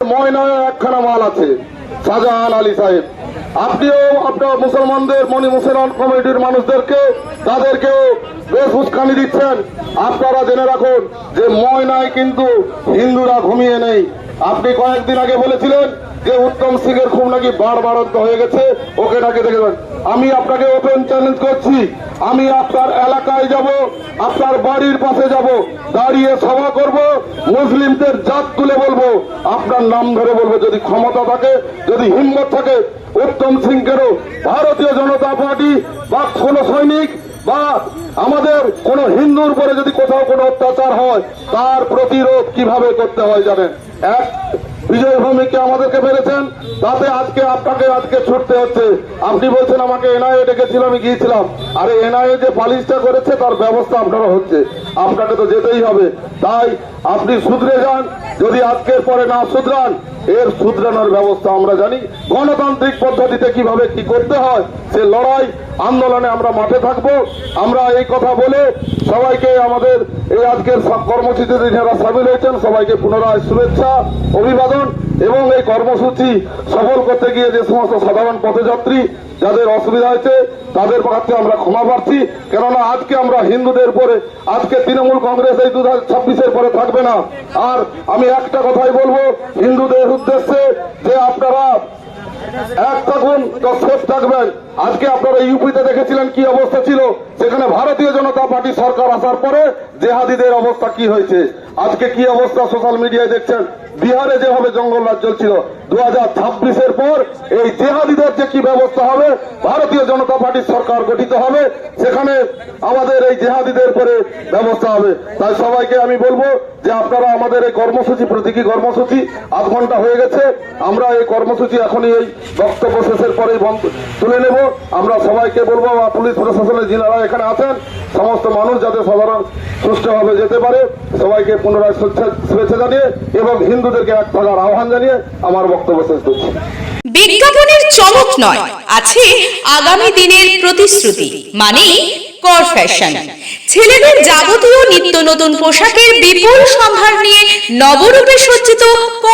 ময়নায় একখানা মাল আছে শাহজাহান আলী সাহেব। আপনিও আপনার মুসলমানদের মনি মুসলমান কমিটির মানুষদেরকে, তাদেরকেও বেশ উস্কানি দিচ্ছেন। আপনারা জেনে রাখুন যে ময়নায় কিন্তু হিন্দুরা ঘুমিয়ে নেই। আপনি কয়েকদিন আগে বলেছিলেন যে উত্তম সিং এর খুব নাকি বাড় বাড়ন্ত হয়ে গেছে, ওকে নাকি দেখবেন আমি আপনাকে ওপেন চ্যালেঞ্জ করছি। আমি আপনার এলাকায় যাব, আপনার বাড়ির পাশে যাব, দাঁড়িয়ে সভা করব, মুসলিমদের জাত তুলে বলব। আপনার নাম ধরে বলব, যদি ক্ষমতা থাকে, যদি হিম্মত থাকে উত্তম সিংকেরও ভারতীয় জনতা পার্টি বা কোন সৈনিক বা আমাদের কোন হিন্দুর উপরে যদি কোথাও কোনো অত্যাচার হয়, তার প্রতিরোধ কীভাবে করতে হয় জানেন? এক, বিজয় ভূমিকে আমাদেরকে মেরেছেন, তাতে আজকে আপনাকে আজকে ছুটতে হচ্ছে। আপনি বলছেন আমাকে এনআইএ ডেকেছিল, আমি গিয়েছিলাম। আরে এনআইএ যে পালিশটা করেছে, তার ব্যবস্থা আপনারা হচ্ছে। আপনাকে তো যেতেই হবে। তাই আপনি শুধরে যান, যদি আজকের পরে না শুধরান এর শুধরানোর ব্যবস্থা আমরা জানি। গণতান্ত্রিক পদ্ধতিতে কীভাবে কি করতে হয়, সে লড়াই আন্দোলনে আমরা মাঠে থাকব। আমরা এই কথা বলে সবাইকে আমাদের এই আজকের সব কর্মসূচিতে যারা সামিল হয়েছেন, সবাইকে পুনরায় শুভেচ্ছা, অভিবাদন এবং এই কর্মসূচি সফল করতে গিয়ে যে সমস্ত সাধারণ পথযাত্রী যাদের অসুবিধা হয়েছে, তাদের কাছে আমরা ক্ষমা প্রার্থী। কেননা আজকে আমরা হিন্দুদের পরে, আজকে তৃণমূল কংগ্রেস এই দু হাজার পরে থাকবে না। আর আমি একটা কথাই বলব, হিন্দুদের উদ্দেশ্যে যে আপনারা এক থাকুন তো সেফ থাকবেন। আজকে আপনারা ইউপিতে দেখেছিলেন কি অবস্থা ছিল। সেখানে ভারতীয় জনতা পার্টি সরকার আসার পরে জেহাদিদের অবস্থা কি হয়েছে? আজকে কি অবস্থা সোশ্যাল মিডিয়ায় দেখছেন? বিহারে যেভাবে জঙ্গল রাজ চলছিল দু হাজার ছাব্বিশের পর এই জেহাদিদের যে কি ব্যবস্থা হবে, ভারতীয় জনতা পার্টির সরকার গঠিত হবে, সেখানে আমাদের এই জেহাদিদের পরে ব্যবস্থা হবে। তাই সবাইকে আমি বলব যে আপনারা আমাদের এই কর্মসূচি, প্রতীকী কর্মসূচি, আধ ঘণ্টা হয়ে গেছে, আমরা এই কর্মসূচি এখনই এই বক্তব্য শেষের পরেই তুলে নেব। আমরা সবাইকে বলব, পুলিশ প্রশাসনের যিনারা এখানে আছেন সমস্ত মানুষ যাতে সাধারণ সুষ্ঠুভাবে যেতে পারে, সবাইকে পুনরায় শুভেচ্ছা- জানিয়ে এবং হিন্দুদেরকে এক থাকার আহ্বান জানিয়ে আমার বক্তব্য শেষ করছি। বিজ্ঞাপনের চমক নয়, আছে আগামী দিনের প্রতিশ্রুতি মানে কর ফ্যাশন ছেলেদের যাবতীয় নিত্য নতুন পোশাকের বিপুল সম্ভার নিয়ে নবরূপে সজ্জিত